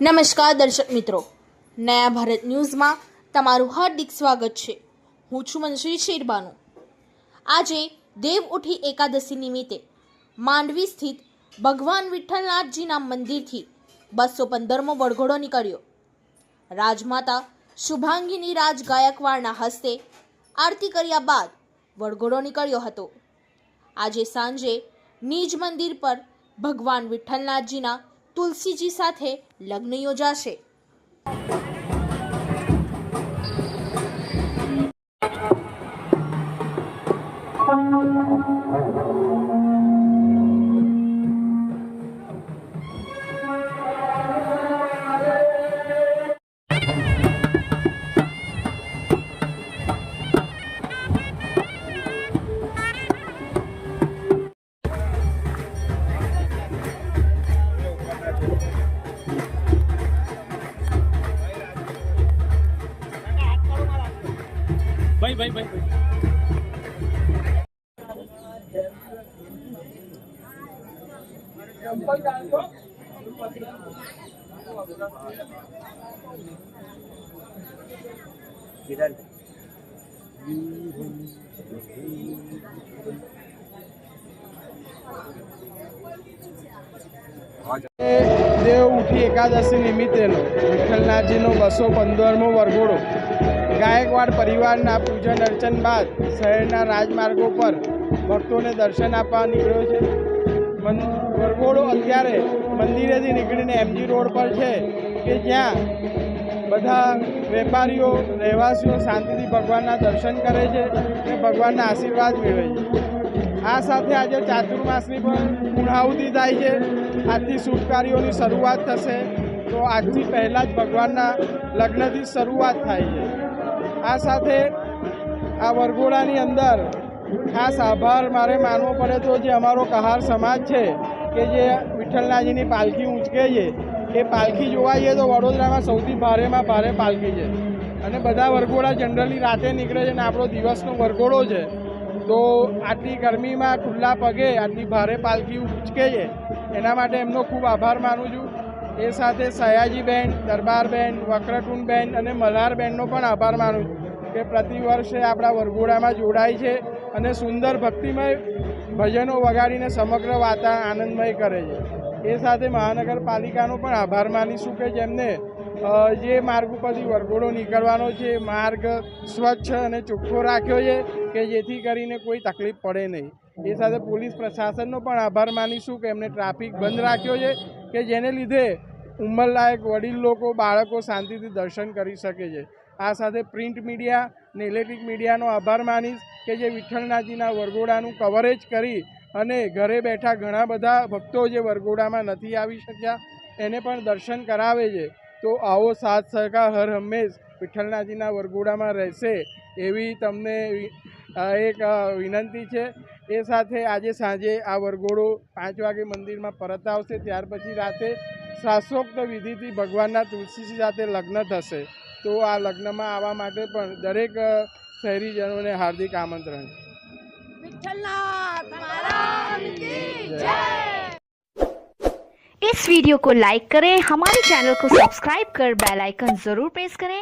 નમસ્કાર દર્શક મિત્રો. નયા ભારત ન્યૂઝમાં તમારું હાર્દિક સ્વાગત છે. હું છું મનશ્રી શેરબાનુ. આજે દેવ ઉઠી એકાદશી નિમિત્તે માંડવી સ્થિત ભગવાન વિઠ્ઠલનાથજીના મંદિરથી બસો પંદરમો વરઘોડો નીકળ્યો. રાજમાતા શુભાંગીની રાજ ગાયકવાડના હસ્તે આરતી કર્યા બાદ વરઘોડો નીકળ્યો હતો. આજે સાંજે નિજ મંદિર પર ભગવાન વિઠ્ઠલનાથજીના તુલસીજી સાથે લગ્ન યોજાશે. ભાઈ ભાઈ. દેવ ઉઠી એકાદશી નિમિત્તેનો વિઠ્ઠલનાથજીનો બસો પંદરમો વરઘોડો. ગાયકવાડ પરિવારના પૂજન અર્ચન બાદ શહેરના રાજમાર્ગો પર ભક્તોને દર્શન આપવા નીકળ્યો છે. વરઘોડો અત્યારે મંદિરેથી નીકળીને એમજી રોડ પર છે કે જ્યાં બધા વેપારીઓ, રહેવાસીઓ શાંતિથી ભગવાનના દર્શન કરે છે અને ભગવાનના આશીર્વાદ મેળવે છે. આ સાથે આજે ચાતુર્માસની પણ પૂર્ણાહુતિ થાય છે. આજથી શુભકાર્યોની શરૂઆત થશે. તો આજથી પહેલાં જ ભગવાનના લગ્નથી શરૂઆત થાય છે. આ સાથે આ વરઘોડાની અંદર ખાસ આભાર મારે માનવો પડે તો જે અમારો કહાર સમાજ છે, કે જે વિઠ્ઠલનાજીની પાલખી ઊંચકે છે, એ પાલખી જોવા જઈએ તો વડોદરામાં સૌથી ભારેમાં ભારે પાલખી છે. અને બધા વરઘોડા જનરલી રાતે નીકળે છે અને આપણો દિવસનો વરઘોડો છે. તો આટલી ગરમીમાં ખુલ્લા પગે આટલી ભારે પાલખી ઉચકે છે, એના માટે એમનો ખૂબ આભાર માનું છું. એ સાથે સયાજીબેન, દરબારબેન વક્રટુંડબેન અને મલ્હારબેનનો પણ આભાર માનું છું કે પ્રતિ વર્ષે આપણા વરઘોડામાં જોડાય છે અને સુંદર ભક્તિમય ભજનો વગાડીને સમગ્ર વાતાવરણ આનંદમય કરે છે. એ સાથે મહાનગરપાલિકાનો પણ આભાર માનીશું કે જેમને જે માર્ગ ઉપરથી વરઘોડો નીકળવાનો છે માર્ગ સ્વચ્છ અને ચોખ્ખો રાખ્યો છે કે જેથી કરીને કોઈ તકલીફ પડે નહીં. એ સાથે પોલીસ પ્રશાસનનો પણ આભાર માનીશું કે એમને ટ્રાફિક બંધ રાખ્યો છે કે જેને લીધે ઉંમરલાયક વડીલ લોકો, બાળકો શાંતિથી દર્શન કરી શકે છે. આ સાથે પ્રિન્ટ મીડિયા ને ઇલેક્ટ્રિક મીડિયાનો આભાર માનીશ કે જે વિઠ્ઠલનાથજીના વરઘોડાનું કવરેજ કરી અને ઘરે બેઠા ઘણા બધા ભક્તો જે વરઘોડામાં નથી આવી શક્યા, એને પણ દર્શન કરાવે છે. તો આવો સાથ, સહકાર હર હંમેશ વિઠ્ઠલનાથજીના વરઘોડામાં રહેશે એવી તમને એક વિનંતી છે. એ સાથે આજે સાંજે આ વરઘોડો પાંચ વાગે મંદિરમાં પરત આવશે ત્યાર પછી રાતે શાસ્ત્રોક્ત વિધિથી ભગવાનના તુલસીજી સાથે લગ્ન થશે તો આ લગ્નમાં આવવા માટે પણ દરેક અ, શહેરીજનોને હાર્દિક આમંત્રણ છે इस वीडियो को लाइक करें हमारे चैनल को सब्सक्राइब कर बेल आइकन जरूर प्रेस करें